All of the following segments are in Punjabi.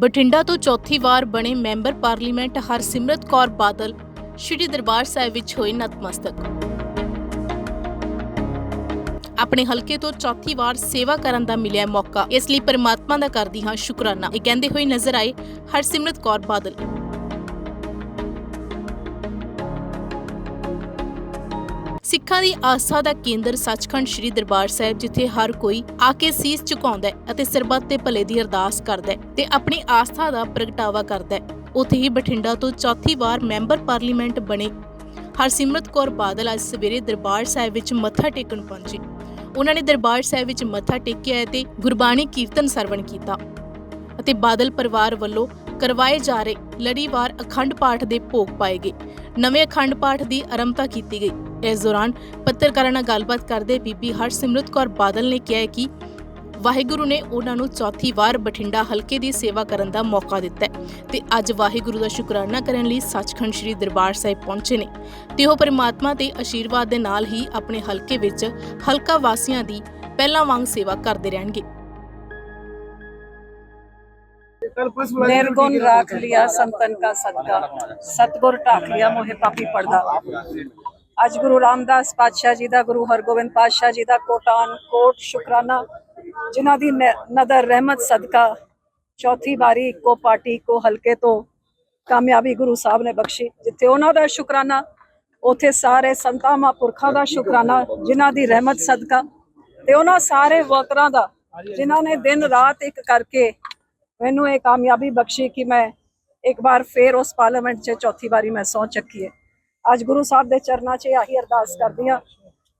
ਬਠਿੰਡਾ ਤੋਂ ਚੌਥੀ ਵਾਰ ਬਣੇ ਮੈਂਬਰ ਪਾਰਲੀਮੈਂਟ ਹਰਸਿਮਰਤ ਕੌਰ ਬਾਦਲ ਸ਼੍ਰੀ ਦਰਬਾਰ ਸਾਹਿਬ ਵਿੱਚ ਹੋਏ ਨਤਮਸਤਕ। ਆਪਣੇ ਹਲਕੇ ਤੋਂ ਚੌਥੀ ਵਾਰ ਸੇਵਾ ਕਰਨ ਦਾ ਮਿਲਿਆ ਮੌਕਾ। ਇਸ ਲਈ ਪਰਮਾਤਮਾ ਦਾ ਕਰਦੀ ਹਾਂ ਸ਼ੁਕਰਾਨਾ। ਇਹ ਕਹਿੰਦੇ ਹੋਏ ਨਜ਼ਰ ਆਏ ਹਰਸਿਮਰਤ ਕੌਰ ਬਾਦਲ। ਸਿੱਖਾਂ ਦੀ ਆਸਥਾ ਦਾ ਕੇਂਦਰ ਸੱਚਖੰਡ ਸ੍ਰੀ ਦਰਬਾਰ ਸਾਹਿਬ, ਜਿੱਥੇ ਹਰ ਕੋਈ ਆ ਕੇ ਸੀਸ ਝੁਕਾਉਂਦਾ ਹੈ ਅਤੇ ਸਰਬੱਤ ਦੇ ਭਲੇ ਦੀ ਅਰਦਾਸ ਕਰਦਾ ਹੈ ਤੇ ਆਪਣੀ ਆਸਥਾ ਦਾ ਪ੍ਰਗਟਾਵਾ ਕਰਦਾ ਹੈ। ਉੱਥੇ ਹੀ ਬਠਿੰਡਾ ਤੋਂ ਚੌਥੀ ਵਾਰ ਮੈਂਬਰ ਪਾਰਲੀਮੈਂਟ ਬਣੇ। ਹਰਸਿਮਰਤ ਕੌਰ ਬਾਦਲ ਅੱਜ ਸਵੇਰੇ ਦਰਬਾਰ ਸਾਹਿਬ ਵਿੱਚ ਮੱਥਾ ਟੇਕਣ ਪਹੁੰਚੇ। ਉਹਨਾਂ ਨੇ ਦਰਬਾਰ ਸਾਹਿਬ ਵਿੱਚ ਮੱਥਾ ਟੇਕਿਆ ਅਤੇ ਗੁਰਬਾਣੀ ਕੀਰਤਨ ਸਰਵਣ ਕੀਤਾ ਅਤੇ ਬਾਦਲ ਪਰਿਵਾਰ ਵੱਲੋਂ ਕਰਵਾਏ ਜਾ ਰਹੇ ਲੜੀਵਾਰ ਅਖੰਡ ਪਾਠ ਦੇ ਭੋਗ ਪਾਏ ਗਏ। ਨਵੇਂ ਅਖੰਡ ਪਾਠ ਦੀ ਆਰੰਭਤਾ ਕੀਤੀ ਗਈ। ਇਸ ਦੌਰਾਨ ਪੱਤਰਕਾਰਾਂ ਨਾਲ ਗੱਲਬਾਤ ਕਰਦੇ ਬੀਬੀ ਹਰਸਿਮਰਤ ਕੌਰ ਬਾਦਲ ਨੇ ਕਿਹਾ ਹੈ ਕਿ ਵਾਹਿਗੁਰੂ ਨੇ ਉਹਨਾਂ ਨੂੰ ਚੌਥੀ ਵਾਰ ਬਠਿੰਡਾ ਹਲਕੇ ਦੀ ਸੇਵਾ ਕਰਨ ਦਾ ਮੌਕਾ ਦਿੱਤਾ ਹੈ ਤੇ ਅੱਜ ਵਾਹਿਗੁਰੂ ਦਾ ਸ਼ੁਕਰਾਨਾ ਕਰਨ ਲਈ ਸੱਚਖੰਡ ਸ੍ਰੀ ਦਰਬਾਰ ਸਾਹਿਬ ਪਹੁੰਚੇ ਨੇ ਤੇ ਉਹ ਪਰਮਾਤਮਾ ਦੇ ਆਸ਼ੀਰਵਾਦ ਦੇ ਨਾਲ ਹੀ ਆਪਣੇ ਹਲਕੇ ਵਿੱਚ ਹਲਕਾ ਵਾਸੀਆਂ ਦੀ ਪਹਿਲਾਂ ਵਾਂਗ ਸੇਵਾ ਕਰਦੇ ਰਹਿਣਗੇ निर्गुण राख लिया संतन का सदका सतगुर ढाक लिया मोहे पापी पड़दा ਅੱਜ ਗੁਰੂ ਰਾਮਦਾਸ ਪਾਤਸ਼ਾਹ ਜੀ ਦਾ, ਗੁਰੂ ਹਰਗੋਬਿੰਦ ਪਾਤਸ਼ਾਹ ਜੀ ਦਾ ਕੋਟਾਨ, ਕੋਟ ਸ਼ੁਕਰਾਨਾ, ਜਿਨ੍ਹਾਂ ਦੀ ਨ- ਨਦਰ, ਰਹਿਮਤ, ਸਦਕਾ ਚੌਥੀ ਵਾਰੀ ਇੱਕੋ ਪਾਰਟੀ ਕੋ ਹਲਕੇ ਤੋਂ ਕਾਮਯਾਬੀ ਗੁਰੂ ਸਾਹਿਬ ਨੇ ਬਖਸ਼ੀ, ਜਿੱਥੇ ਉਹਨਾਂ ਦਾ ਸ਼ੁਕਰਾਨਾ, ਉਥੇ ਸਾਰੇ ਸੰਤਾਂ ਮਹਾਂਪੁਰਖਾਂ ਦਾ ਸ਼ੁਕਰਾਨਾ, ਜਿਨ੍ਹਾਂ ਦੀ ਰਹਿਮਤ, ਸਦਕਾ ਤੇ ਉਹਨਾਂ ਸਾਰੇ ਵਰਕਰਾਂ ਦਾ, ਜਿਨ੍ਹਾਂ ਨੇ ਦਿਨ ਰਾਤ ਇੱਕ ਕਰਕੇ ਮੈਨੂੰ ਇਹ ਕਾਮਯਾਬੀ ਬਖਸ਼ੀ ਕਿ ਮੈਂ ਇੱਕ ਵਾਰ ਫੇਰ ਉਸ ਪਾਰਲੀਮੈਂਟ 'ਚ ਚੌਥੀ ਵਾਰੀ ਮੈਂ ਸਹੁੰ ਚੱਕੀ ਹੈ। ਅੱਜ ਗੁਰੂ ਸਾਹਿਬ ਦੇ ਚਰਨਾਂ 'ਚ ਆਹੀ ਅਰਦਾਸ ਕਰਦੀ ਆ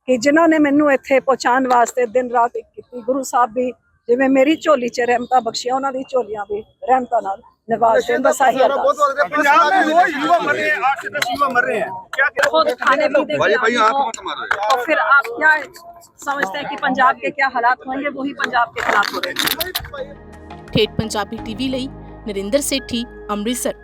ਕਿ ਜਿਨ੍ਹਾਂ ਨੇ ਮੈਨੂੰ ਇੱਥੇ ਪਹੁੰਚਾਉਣ ਵਾਸਤੇ ਦਿਨ ਰਾਤ ਇੱਕ ਕੀਤੀ ਗੁਰੂ ਸਾਹਿਬ ਵੀ ਜਿਵੇਂ ਮੇਰੀ ਝੋਲੀ 'ਚ ਰਹਿਮਤਾਂ ਬਖਸ਼ਿਆ ਉਹਨਾਂ ਦੀ ਝੋਲੀਆਂ ਵੀ ਰਹਿਮਤਾਂ ਨਾਲ ਨਵਾਜ਼ ਦੇ ਬਸ ਆਹੀ ਅਰਦਾਸ। ਪੰਜਾਬ में रोज युवा मर रहे हैं आठ से दस युवा मर रहे हैं क्या बहुत खाने पीने भाई भाई आंख मत मारो और फिर आप क्या समझते हैं कि पंजाब के क्या हालात होंगे वही पंजाब के खिलाफ हो रहे ਪੰਜਾਬੀ ਟੀਵੀ ਲਈ ਨਰਿੰਦਰ ਸੇਠੀ ਅੰਮ੍ਰਿਤਸਰ।